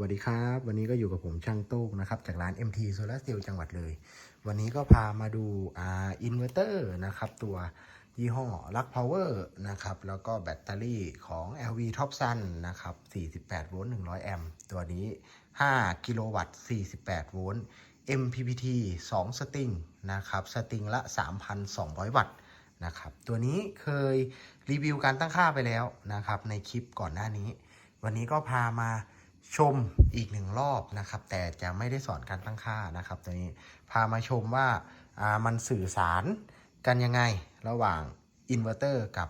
วัสดีครับ วันนี้ก็อยู่กับผมช่างโต้งนะครับ จากร้าน MT Solar Steel จังหวัดเลย วันนี้ก็พามาดูอ่าอินเวอร์เตอร์นะครับ ตัวยี่ห้อ Luck Power นะครับ แล้วก็แบตเตอรี่ของ LV Top Sun นะครับ 48 โวลต์ 100 แอมป์ตัวนี้ 5 กิโลวัตต์ 48 โวลต์ MPPT 2 สตริงนะครับ สตริงละ 3,200 วัตต์นะครับ ตัวนี้เคยรีวิวการตั้งค่าไปแล้วนะครับ ในคลิปก่อนหน้านี้ วันนี้ก็พามา ชมอีกหนึ่งรอบนะครับ แต่จะไม่ได้สอนการตั้งค่านะครับตัวนี้พามาชมว่ามันสื่อสารกันยังไงระหว่างอินเวอร์เตอร์กับ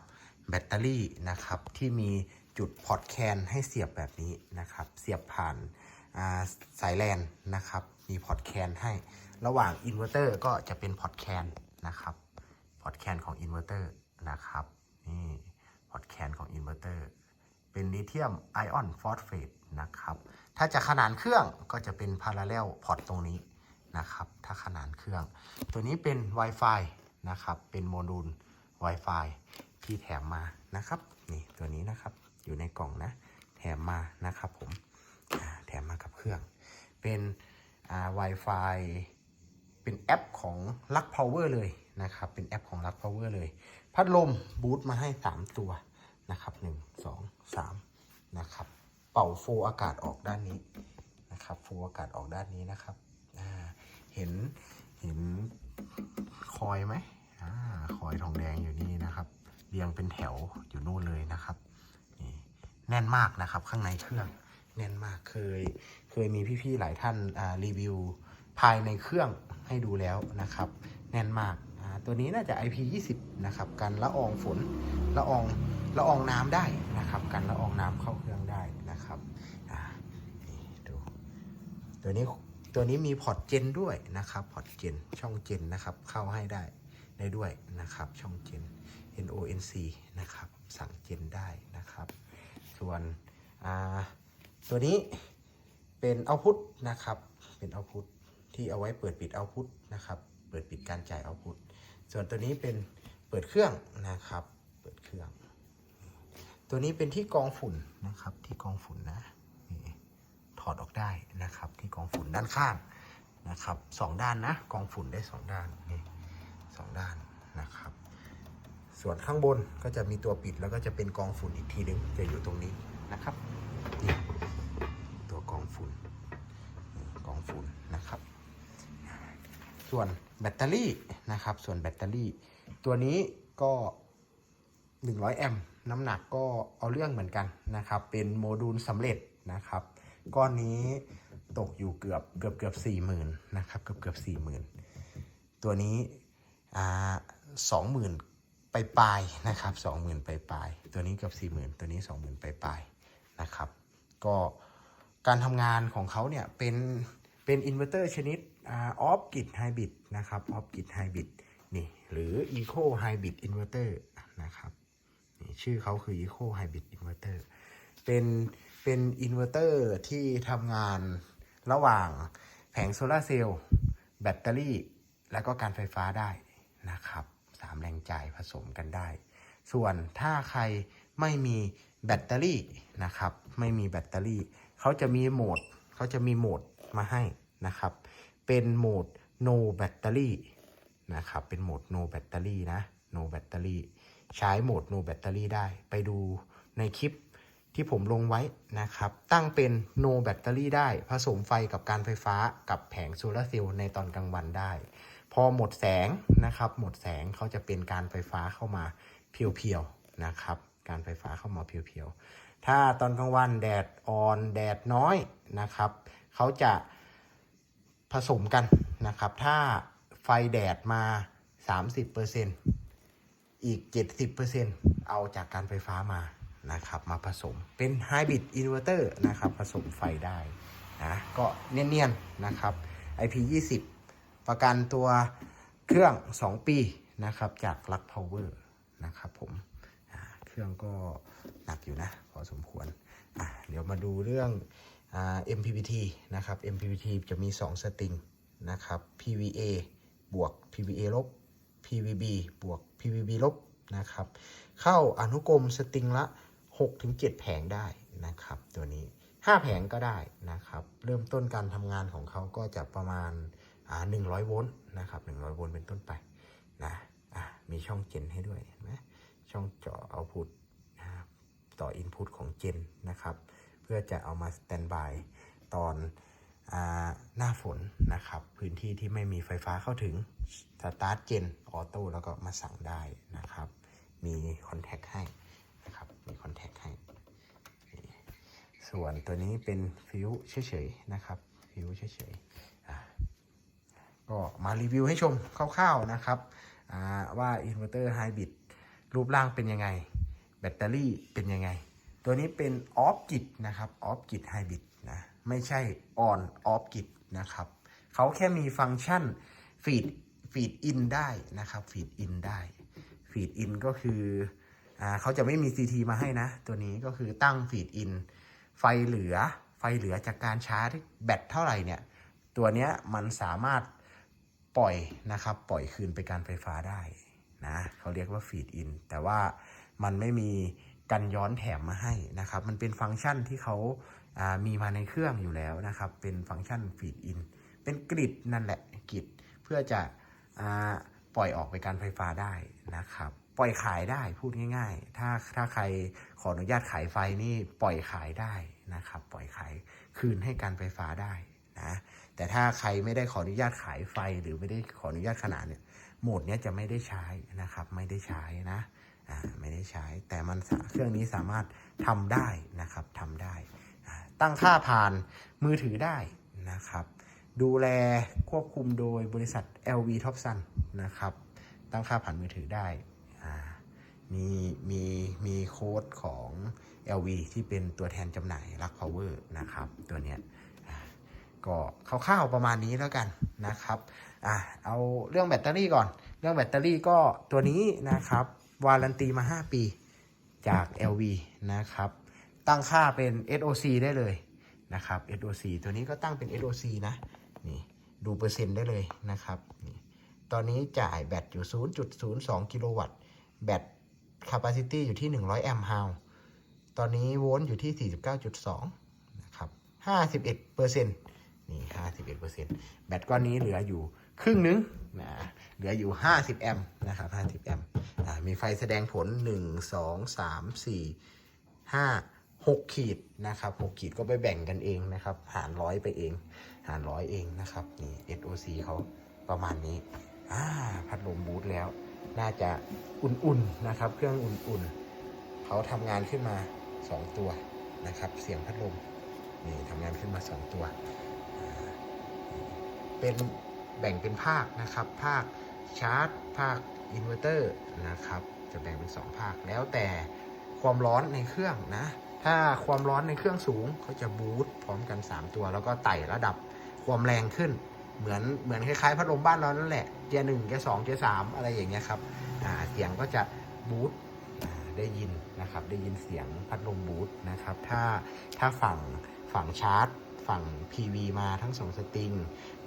แบตเตอรี่นะครับ ที่มีจุดพอร์ตแคนให้เสียบแบบนี้นะครับ เสียบผ่านาสายแลนนะครับ มีพอร์ตแคนให้ ระหว่างอินเวอร์เตอร์ก็จะเป็นพอร์ตแคนนะครับพอร์ตแคนของอินเวอร์เตอร์นะครับนี่พอร์ตแคนของอินเวอร์เตอร์ เป็นลิเธียมไอออนฟอสเฟตนะครับ ถ้าจะขนานเครื่องก็จะเป็นพาราเรลพอร์ตตรงนี้นะครับ ถ้าขนานเครื่อง ตัวนี้เป็น Wi-Fi นะครับ เป็นโมดูล Wi-Fi ที่แถมมานะครับ นี่ตัวนี้นะครับ อยู่ในกล่องนะ แถมมานะครับผม แถมมากับเครื่อง เป็นอ่า Wi-Fi เป็นแอปของ Luck Power เลยนะครับ เป็นแอปของ Luck Power เลย พัดลมบูตมาให้ 3 ตัว นะครับ1 2 3นะครับเป่าโฟอากาศออกด้านนี้นะครับโฟอากาศออกด้านนี้นะครับเห็นเห็นคอยไหมอคอยทองแดงอยู่นี่นะครับเรียงเป็นแถวอยู่นู่นเลยนะครับนี่แน่นมากนะครับข้างในเครื่องแน่นมากเคยเคยมีพี่ๆหลายท่านรีวิวภายในเครื่องให้ดูแล้วนะครับ แน่นมาก ตัวนี้น่าจะ IP20 นะครับกันละอองฝนละอองละอองน้ำได้นะครับ กันละอองน้ำเข้าเครื่องได้นะครับอ่าดูตัวนี้ตัวนี้มีพอร์ตเจนด้วยนะครับพอร์ตเจนช่องเจนนะครับเข้าให้ได้ได้ด้วยนะครับช่องเจน NONC นะครับสั่งเจนได้นะครับ ส่วนอ่าตัวนี้เป็นเอาพุทนะครับเป็นเอาพุทที่เอาไว้เปิดปิดเอาพุทนะครับเปิดปิดการจ่ายเอาพุท ส่วนตัวนี้เป็นเปิดเครื่องนะครับ เปิดเครื่อง ตัวนี้เป็นที่กองฝุ่นนะครับ ที่กองฝุ่นนะนี่ถอดออกได้นะครับ ที่กองฝุ่นด้านข้างนะครับสองด้านนะ กองฝุ่นได้สองด้านนี่สองด้านนะครับ ส่วนข้างบนก็จะมีตัวปิดแล้วก็จะเป็นกองฝุ่นอีกทีหนึงจะอยู่ตรงนี้นะครับนี่ ตัวกองฝุ่นกองฝุ่นนะครับ ส่วนแบตเตอรี่นะครับ ส่วนแบตเตอรี่ ตัวนี้ก็ 100 แอมป์น้ำหนักก็เอาเรื่องเหมือนกันนะครับ เป็นโมดูลสำเร็จนะครับ ก้อนนี้ตกอยู่เกือบเกือบเกือบสี่หมื่นนะครับ เกือบเกือบสี่หมื่นตัวนี้อ่าสองหมื่นไปปลายนะครับสองหมื่นไปปลายตัวนี้เกือบสี่หมื่นตัวนี้สองหมื่นไปปลายนะครับ ก็การทำงานของเขาเนี่ยเป็นเป็นอินเวอร์เตอร์ชนิด ออฟกิดไฮบริดนะครับออฟกิดไฮบริดนี่หรือ Eco Hybrid Inverter นะครับนี่ชื่อเขาคือ Eco Hybrid Inverter เป็นเป็นอินเวอร์เตอร์ที่ทำงานระหว่างแผงโซลาร์เซลล์แบตเตอรี่ แล้วก็การไฟฟ้าได้นะครับสามแรงจ่ายผสมกันได้ ส่วนถ้าใครไม่มีแบตเตอรี่นะครับ ไม่มีแบตเตอรี่ เขาจะมีโหมดเขาจะมีโหมดมาให้นะครับ เป็นโหมด no battery นะครับ เป็นโหมด no battery นะ no battery ใช้โหมด no battery ได้ ไปดูในคลิปที่ผมลงไว้นะครับ ตั้งเป็น no battery ได้ ผสมไฟกับการไฟฟ้ากับแผงโซลาร์เซลล์ในตอนกลางวันได้ พอหมดแสงนะครับ หมดแสงเขาจะเป็นการไฟฟ้าเข้ามาเพียวๆนะครับ การไฟฟ้าเข้ามาเพียวๆ ถ้าตอนกลางวันแดดอ่อนแดดน้อยนะครับ เขาจะ ผสมกันนะครับ ถ้าไฟแดดมา 30%อีก 70%เอาจากการไฟฟ้ามานะครับ มาผสมเป็นไฮบริดอินเวอร์เตอร์นะครับ ผสมไฟได้นะก็เนียนๆนะครับ IP20 ประกันตัวเครื่อง 2 ปีนะครับ จาก Luck Power นะครับผมเครื่องก็หนักอยู่นะ พอสมควร อะ เดี๋ยวมาดูเรื่อง MPPT นะครับ MPPT จะมี 2 สตริงนะครับ PVA บวก PVA ลบ PVB บวก PVB ลบนะครับ เข้าอนุกรมสตริงละ 6-7 แผงได้นะครับ ตัวนี้ 5 แผงก็ได้นะครับ เริ่มต้นการทำงานของเขาก็จะประมาณอ่า100 โวลต์นะครับ 100 โวลต์เป็นต้นไปนะะมีช่องเจนให้ด้วยเห็นไหมช่องเจาะเอาพุทต่ออินพุตของเจนนะครับ เพื่อจะเอามาสแตนบายตอนอหน้าฝนนะครับ พื้นที่ที่ไม่มีไฟฟ้าเข้าถึงสตาร์ทเจนออโต้แล้วก็มาสั่งได้นะครับ มีคอนแทคให้นะครับมีคอนแทคให้ ส่วนตัวนี้เป็นฟิวเฉยๆนะครับฟิวเฉยๆก็มารีวิวให้ชมคร่าวๆนะครับว่าอินเวอร์เตอร์ไฮบริดรูปร่างเป็นยังไง แบตเตอรี่เป็นยังไง ตัวนี้เป็นออฟกิดนะครับออฟกิดไฮบริดนะไม่ใช่ออนออฟกิดนะครับเขาแค่มีฟังก์ชันฟีดฟีดอินได้นะครับฟีดอินได้ฟีดอินก็คืออ่าเขาจะไม่มี CT มาให้นะ ตัวนี้ก็คือตั้งฟีดอินไฟเหลือไฟเหลือจากการชาร์จแบตเท่าไหร่เนี่ยตัวเนี้ยมันสามารถปล่อยนะครับปล่อยคืนไปการไฟฟ้าได้นะเขาเรียกว่าฟีดอินแต่ว่ามันไม่มี กันย้อนแถมมาให้นะครับ มันเป็นฟังก์ชันที่เขาามีมาในเครื่องอยู่แล้วนะครับ เป็นฟังก์ชันฟีดอิน เป็นกริดนั่นแหละกริดเพื่อจะอาปล่อยออกไปการไฟฟ้าได้นะครับ ปล่อยขายได้พูดง่าย ๆ ถ้าถ้าใครขออนุญาตขายไฟนี่ปล่อยขายได้นะครับ ปล่อยขายคืนให้การไฟฟ้าได้นะแต่ถ้าใครไม่ได้ขออนุญาตขายไฟหรือไม่ได้ขออนุญาตขนาดเนี่ยโหมดเนี้ยจะไม่ได้ใช้นะครับ ไม่ได้ใช้นะ ไม่ได้ใช้ แต่มันเครื่องนี้สามารถทำได้นะครับทำได้ ตั้งค่าผ่านมือถือได้นะครับ ดูแลควบคุมโดยบริษัท LV Topsun นะครับ ตั้งค่าผ่านมือถือได้มีมีมีโค้ดของ LV ที่เป็นตัวแทนจำหน่ายรัก Power นะครับ ตัวเนี้ยก็คร่าวๆประมาณนี้แล้วกันนะครับอะเอาเรื่องแบตเตอรี่ก่อน เรื่องแบตเตอรี่ก็ตัวนี้นะครับ วารันตีมา 5 ปีจาก LV นะครับ ตั้งค่าเป็น SOC ได้เลยนะครับ SOC ตัวนี้ก็ตั้งเป็น SOC นะนี่ดูเปอร์เซ็นต์ได้เลยนะครับนี่ตอนนี้จ่ายแบตอยู่ 0.02 กิโลวัตต์ แบต capacity อยู่ที่ 100 แอมป์ฮาวตอนนี้โวลต์อยู่ที่ 49.2 นะครับ 51เปอร์เซ็นต์นี่ 51เปอร์เซ็นต์แบตก้อนนี้เหลืออยู่ครึ่งนึงนะเหลืออยู่ 50 แอมป์นะครับ 50 แอมป์อ่า มีไฟแสดงผล 1 2 3 4 5 6 ขีดนะครับ 6 ขีดก็ไปแบ่งกันเองนะครับ หารร้อยไปเอง หารร้อยเองนะครับ นี่ SOC เขาประมาณนี้อ่าพัดลมบูทแล้ว น่าจะอุ่นๆนะครับ เครื่องอุ่นๆ เขาทำงานขึ้นมา 2 ตัวนะครับ เสียงพัดลม นี่ทำงานขึ้นมา 2 ตัว เป็นแบ่งเป็นภาคนะครับ ภาคชาร์จ ภาค อินเวอร์เตอร์นะครับจะแบ่งเป็น 2 ภาค แล้วแต่ความร้อนในเครื่องนะ ถ้าความร้อนในเครื่องสูงเขาจะบูตพร้อมกัน 3 ตัว แล้วก็ไต่ระดับความแรงขึ้น เหมือนเหมือนคล้ายๆพัดลมบ้านเรานั่นแหละเกียหนึ่งเกียสองเกียสามอะไรอย่างเงี้ยครับเสียงก็จะบูตได้ยินนะครับได้ยินเสียงพัดลมบูตนะครับถ้าถ้าฝั่งฝั่งชาร์จ ฝั่ง PV มาทั้งสองสตริง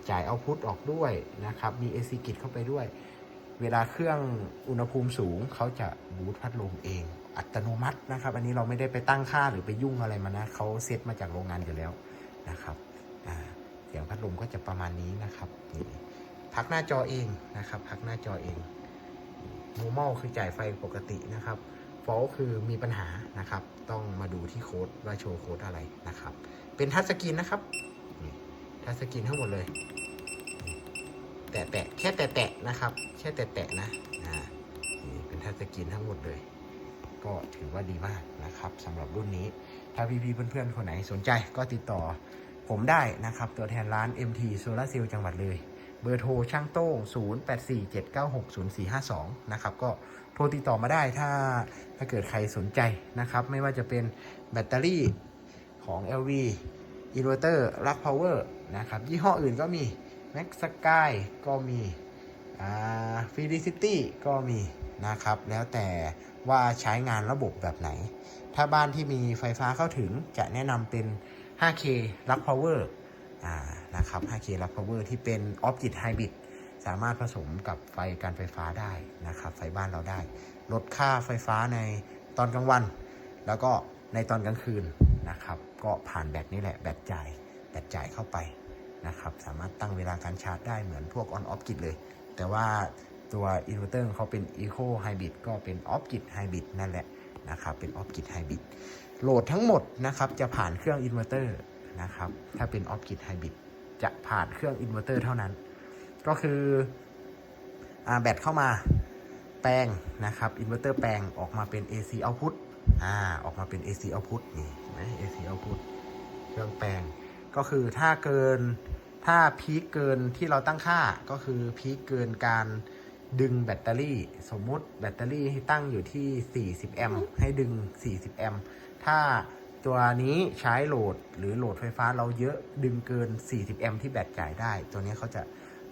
จ่ายเอาพุทออกด้วยนะครับมี AC กิจเข้าไปด้วย เวลาเครื่องอุณหภูมิสูงเขาจะบูตพัดลมเอง อัตโนมัตินะครับ อันนี้เราไม่ได้ไปตั้งค่าหรือไปยุ่งอะไรมานะเขาเซตมาจากโรงงานอยู่แล้วนะครับเสียงพัดลมก็จะประมาณนี้นะครับนี่พักหน้าจอเองนะครับ พักหน้าจอเองโนมอลคือจ่ายไฟปกตินะครับฟอลคือมีปัญหานะครับ ต้องมาดูที่โค้ดว่าโชว์โค้ดอะไรนะครับ เป็นทัชสกรีนนะครับทัชสกรีนทั้งหมดเลย แตะแตะแค่แตะแตะนะครับ แค่แตะแตะนะอ่านี่เป็นทัชสกรีนทั้งหมดเลย ก็ถือว่าดีมากนะครับสำหรับรุ่นนี้ ถ้าพี่ๆเพื่อนๆ คนไหนสนใจก็ติดต่อผมได้นะครับ ตัวแทนร้าน MT Solar Cell จังหวัดเลย เบอร์โทรช่างโต้ง 0847960452 นะครับ ก็โทรติดต่อมาได้ถ้าถ้าเกิดใครสนใจนะครับ ไม่ว่าจะเป็นแบตเตอรี่ของ LV อินเวอร์เตอร์รักพาวเวอร์นะครับ ยี่ห้ออื่นก็มี Max Sky ก็มีอ่า Felicity ก็มีนะครับ แล้วแต่ว่าใช้งานระบบแบบไหน ถ้าบ้านที่มีไฟฟ้าเข้าถึงจะแนะนำเป็น 5K รัก Power อ่านะครับ 5K รัก Power ที่เป็น Object Hybrid สามารถผสมกับไฟการไฟฟ้าได้นะครับ ไฟบ้านเราได้ ลดค่าไฟฟ้าในตอนกลางวัน แล้วก็ในตอนกลางคืนนะครับ ก็ผ่านแบตนี่แหละ แบตจ่าย แบตจ่ายเข้าไป นะครับ สามารถตั้งเวลาการชาร์จได้เหมือนพวก on off grid เลย แต่ว่าตัวอินเวอร์เตอร์เขาเป็น Eco Hybrid ก็เป็น off grid Hybrid นั่นแหละนะครับ เป็น off grid Hybrid โหลดทั้งหมดนะครับจะผ่านเครื่องอินเวอร์เตอร์นะครับถ้าเป็น off grid Hybrid จะผ่านเครื่องอินเวอร์เตอร์เท่านั้น ก็คือแบตเข้ามาแปลงนะครับอินเวอร์เตอร์แปลงออกมาเป็น AC output อ่าออกมาเป็น AC output นี่เห็นไหม AC output เครื่องแปลง ก็คือถ้าเกินถ้าพีคเกินที่เราตั้งค่าก็คือพีคเกินการดึงแบตเตอรี่ สมมุติแบตเตอรี่ให้ตั้งอยู่ที่ 40 แอมป์ให้ดึง 40 แอมป์ถ้าตัวนี้ใช้โหลดหรือโหลดไฟฟ้าเราเยอะดึงเกิน 40 แอมป์ที่แบตจ่ายได้ ตัวนี้เขาจะ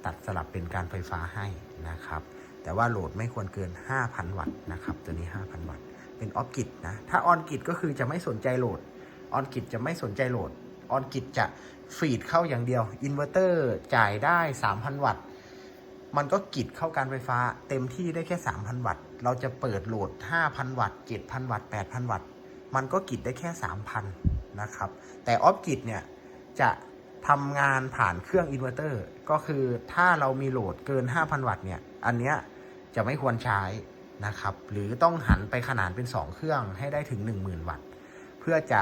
ตัดสลับเป็นการไฟฟ้าให้นะครับ แต่ว่าโหลดไม่ควรเกิน 5,000 วัตต์นะครับตัวนี้ 5,000 วัตต์เป็นออฟกิดนะ ถ้าออนกิดก็คือจะไม่สนใจโหลดออนกิดจะไม่สนใจโหลด ออนกิดจะฟีดเข้าอย่างเดียว อินเวอร์เตอร์จ่ายได้ 3,000 วัตต์ มันก็กิดเข้าการไฟฟ้า เต็มที่ได้แค่ 3,000 วัตต์ เราจะเปิดโหลด 5,000 วัตต์ 7,000 วัตต์ 8,000 วัตต์ มันก็กิดได้แค่ 3,000 นะครับ แต่ออฟกิดเนี่ย จะทำงานผ่านเครื่องอินเวอร์เตอร์ ก็คือถ้าเรามีโหลดเกิน 5,000 วัตต์เนี่ย อันเนี้ยจะไม่ควรใช้นะครับ หรือต้องหันไปขนานเป็น 2 เครื่องให้ได้ถึง 10,000 วัตต์ เพื่อจะ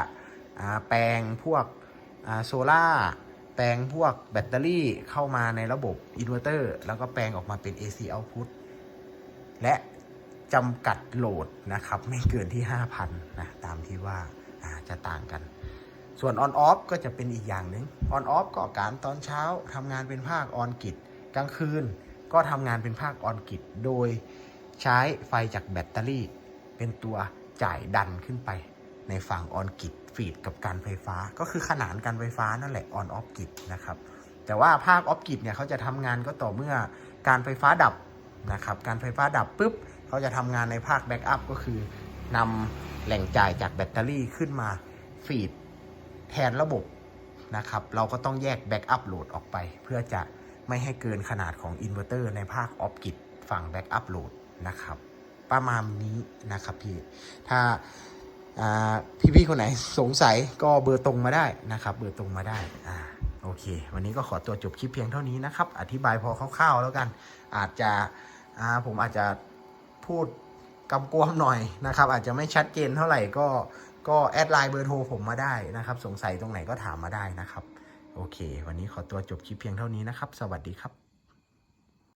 อแปลงพวก โซล่าแปลงพวกแบตเตอรี่เข้ามาในระบบอินเวอร์เตอร์แล้วก็แปลงออกมาเป็น AC output และจำกัดโหลดนะครับ ไม่เกินที่ 5,000นะตามที่ว่าาจะต่างกัน ส่วน on off ก็จะเป็นอีกอย่างหนึ่ง on off ก็การตอนเช้าทำงานเป็นภาค on กิจกลางคืนก็ทำงานเป็นภาค on กิจโดยใช้ไฟจากแบตเตอรี่ เป็นตัวจ่ายดันขึ้นไป ในฝั่ง on กิจฟีดกับการไฟฟ้า ก็คือขนานการไฟฟ้านั่นแหละ on off กิจนะครับแต่ว่าภาค off กิจเนี่ยเขาจะทำงานก็ต่อเมื่อการไฟฟ้าดับนะครับการไฟฟ้าดับปุ๊บเขาจะทำงานในภาค backup ก็คือนำแหล่งจ่ายจากแบตเตอรี่ขึ้นมาฟีดแทนระบบนะครับเราก็ต้องแยกแบ็กอัพโหลดออกไป เพื่อจะไม่ให้เกินขนาดของอินเวอร์เตอร์ในภาคออฟกิจฝั่งแบ็กอัพโหลดนะครับประมาณนี้นะครับพี่ถ้า พี่ๆคนไหนสงสัยก็เบอร์ตรงมาได้นะครับ เบอร์ตรงมาได้อ่าโอเค วันนี้ก็ขอตัวจบคลิปเพียงเท่านี้นะครับ อธิบายพอคร่าวๆแล้วกัน อาจจะผมอาจจะพูดกำกวมหน่อยนะครับ อาจจะไม่ชัดเจนเท่าไหร่ก็ก็แอดไลน์เบอร์โทรผมมาได้นะครับ สงสัยตรงไหนก็ถามมาได้นะครับ โอเค วันนี้ขอตัวจบคลิปเพียงเท่านี้นะครับ สวัสดีครับ